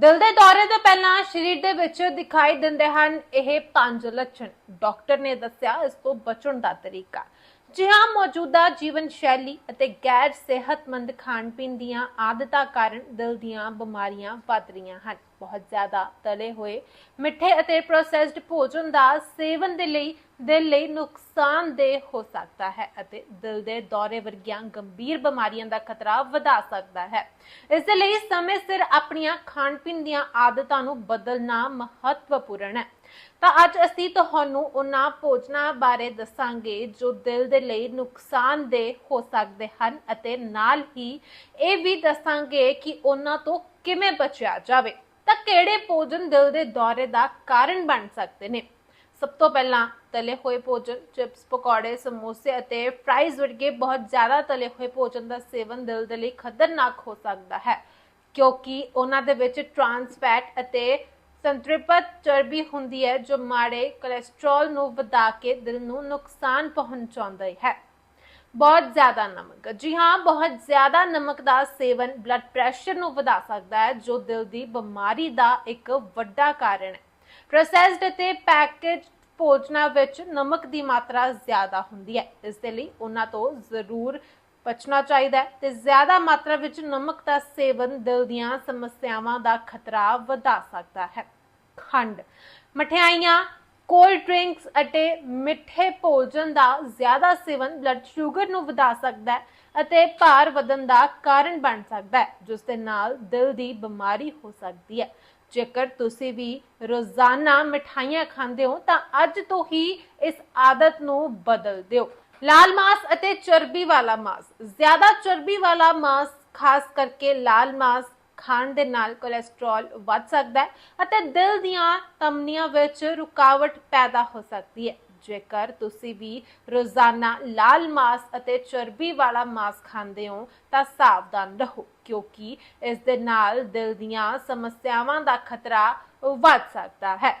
ਦਿਲ ਦੇ ਦੌਰੇ ਤੋਂ ਪਹਿਲਾਂ ਸਰੀਰ ਦੇ ਵਿੱਚ ਦਿਖਾਈ ਦਿੰਦੇ ਹਨ, ਇਹ ਪੰਜ ਲੱਛਣ। ਡਾਕਟਰ ਨੇ ਦੱਸਿਆ, ਇਸ ਤੋਂ ਬਚਣ ਦਾ ਤਰੀਕਾ। ਜੀ ਹਾਂ, ਮੌਜੂਦਾ ਜੀਵਨ ਸ਼ੈਲੀ ਅਤੇ ਗੈਰ ਸਿਹਤਮੰਦ ਖਾਣ ਪੀਣ ਦੀਆਂ ਆਦਤਾਂ ਕਾਰਨ ਦਿਲ ਦੀਆਂ ਬਿਮਾਰੀਆਂ ਵੱਧ ਰਹੀਆਂ ਹਨ। ਬਹੁਤ ਜ਼ਿਆਦਾ ਤਲੇ ਹੋਏ। ਮਿੱਠੇ ਅਤੇ ਪ੍ਰੋਸੈਸਡ ਭੋਜਨ ਦਾ ਸੇਵਨ ਦੇ ਲਈ ਦਿਲ ਲਈ ਨੁਕਸਾਨਦੇਹ ਹੋ ਸਕਦਾ ਹੈ ਅਤੇ ਦਿਲ ਦੇ ਦੌਰੇ ਵਰਗੀਆਂ ਗੰਭੀਰ ਬਿਮਾਰੀਆਂ ਦਾ ਖਤਰਾ ਵਧਾ ਸਕਦਾ ਹੈ। ਇਸ ਲਈ ਸਮੇਂ ਸਿਰ ਆਪਣੀਆਂ ਖਾਣ ਪੀਣ ਦੀਆਂ ਆਦਤਾਂ ਨੂੰ ਬਦਲਣਾ ਮਹੱਤਵਪੂਰਨ ਹੈ। ਤਾਂ ਅੱਜ ਅਸੀਂ ਤੁਹਾਨੂੰ ਉਹਨਾਂ ਭੋਜਨਾਂ ਬਾਰੇ ਦੱਸਾਂਗੇ ਜੋ ਦਿਲ ਦੇ ਲਈ ਨੁਕਸਾਨਦੇਹ ਹੋ ਸਕਦੇ ਹਨ ਅਤੇ ਨਾਲ ਹੀ ਇਹ ਵੀ ਦੱਸਾਂਗੇ ਕਿ ਉਹਨਾਂ ਤੋਂ ਕਿਵੇਂ ਬਚਿਆ ਜਾਵੇ। ਤਾਂ ਕਿਹੜੇ ਭੋਜਨ ਦਿਲ ਦੇ ਦੌਰੇ ਦਾ ਕਾਰਨ ਬਣ ਸਕਦੇ ਨੇ? ਸਭ ਤੋਂ ਪਹਿਲਾਂ ਤਲੇ ਹੋਏ ਭੋਜਨ, ਚਿਪਸ, ਪਕੌੜੇ, ਸਮੋਸੇ ਅਤੇ ਫਰਾਈਜ਼ ਵਰਗੇ ਬਹੁਤ ਜ਼ਿਆਦਾ ਤਲੇ ਹੋਏ ਭੋਜਨ ਦਾ ਸੇਵਨ ਦਿਲ ਦੇ ਲਈ ਖਤਰਨਾਕ ਹੋ ਸਕਦਾ ਹੈ, ਕਿਉਂਕਿ ਉਹਨਾਂ ਦੇ ਵਿੱਚ ਟਰਾਂਸ ਫੈਟ ਅਤੇ ਸੰਤ੍ਰਿਪਤ ਚਰਬੀ ਹੁੰਦੀ ਹੈ ਜੋ ਮਾੜੇ ਕੋਲੇਸਟ੍ਰੋਲ ਨੂੰ ਵਧਾ ਕੇ ਦਿਲ ਨੂੰ ਨੁਕਸਾਨ ਪਹੁੰਚਾਉਂਦਾ ਹੈ। ਬਹੁਤ ਜ਼ਿਆਦਾ ਨਮਕ। ਜੀ ਹਾਂ, ਬਹੁਤ ਜ਼ਿਆਦਾ ਨਮਕ ਦਾ ਸੇਵਨ ਬਲੱਡ ਪ੍ਰੈਸ਼ਰ ਨੂੰ ਵਧਾ ਸਕਦਾ ਹੈ, ਜੋ ਦਿਲ ਦੀ ਬਿਮਾਰੀ ਦਾ ਇੱਕ ਵੱਡਾ ਕਾਰਨ ਹੈ। ਪ੍ਰੋਸੈਸਡ ਅਤੇ ਪੈਕੇਜ ਭੋਜਨਾਂ ਵਿੱਚ ਨਮਕ ਦੀ ਮਾਤਰਾ ਜ਼ਿਆਦਾ ਹੁੰਦੀ ਹੈ। ਇਸ ਦੇ ਲਈ ਉਹਨਾਂ ਤੋਂ ਜ਼ਰੂਰ ਬਚਣਾ ਚਾਹੀਦਾ ਹੈ ਤੇ ਜ਼ਿਆਦਾ ਮਾਤਰਾ ਵਿੱਚ ਨਮਕ ਦਾ ਸੇਵਨ ਦਿਲ ਦੀਆਂ ਸਮੱਸਿਆਵਾਂ ਦਾ ਖਤਰਾ ਵਧਾ ਸਕਦਾ ਹੈ। ਖੰਡ। ਮਠਿਆਈਆਂ ਕੋਲਡ ਡਰਿੰਕਸ ਅਤੇ ਮਿੱਠੇ ਭੋਜਨ ਦਾ ਜ਼ਿਆਦਾ ਸੇਵਨ ਬਲੱਡ ਸ਼ੂਗਰ ਨੂੰ ਵਧਾ ਸਕਦਾ ਹੈ ਅਤੇ ਭਾਰ ਵਧਣ ਦਾ ਕਾਰਨ ਬਣ ਸਕਦਾ ਹੈ, ਜਿਸ ਦੇ ਨਾਲ ਦਿਲ ਦੀ ਬਿਮਾਰੀ ਹੋ ਸਕਦੀ ਹੈ। ਜੇਕਰ ਤੁਸੀਂ ਵੀ ਰੋਜ਼ਾਨਾ ਮਿਠਾਈਆਂ ਖਾਂਦੇ ਹੋ, ਤਾਂ ਅੱਜ ਤੋਂ ਹੀ ਇਸ ਆਦਤ ਨੂੰ ਬਦਲ ਦਿਓ। ਲਾਲ ਮਾਸ ਅਤੇ ਚਰਬੀ ਵਾਲਾ ਮਾਸ। ਜ਼ਿਆਦਾ ਚਰਬੀ ਵਾਲਾ ਮਾਸ, ਖਾਸ ਕਰਕੇ ਲਾਲ ਮਾਸ ਖਾਣ ਦੇ ਨਾਲ ਕੋਲੇਸਟ੍ਰੋਲ ਵੱਧ ਸਕਦਾ ਹੈ ਅਤੇ ਦਿਲ ਦੀਆਂ ਧਮਨੀਆਂ ਵਿੱਚ ਰੁਕਾਵਟ ਪੈਦਾ ਹੋ ਸਕਦੀ ਹੈ। ਜੇਕਰ ਤੁਸੀਂ ਵੀ ਰੋਜ਼ਾਨਾ ਲਾਲ ਮਾਸ ਅਤੇ ਚਰਬੀ ਵਾਲਾ ਮਾਸ ਖਾਂਦੇ ਹੋ, ਤਾਂ ਸਾਵਧਾਨ ਰਹੋ, ਕਿਉਂਕਿ ਇਸ ਦੇ ਨਾਲ ਦਿਲ ਦੀਆਂ ਸਮੱਸਿਆਵਾਂ ਦਾ ਖਤਰਾ ਵੱਧ ਸਕਦਾ ਹੈ।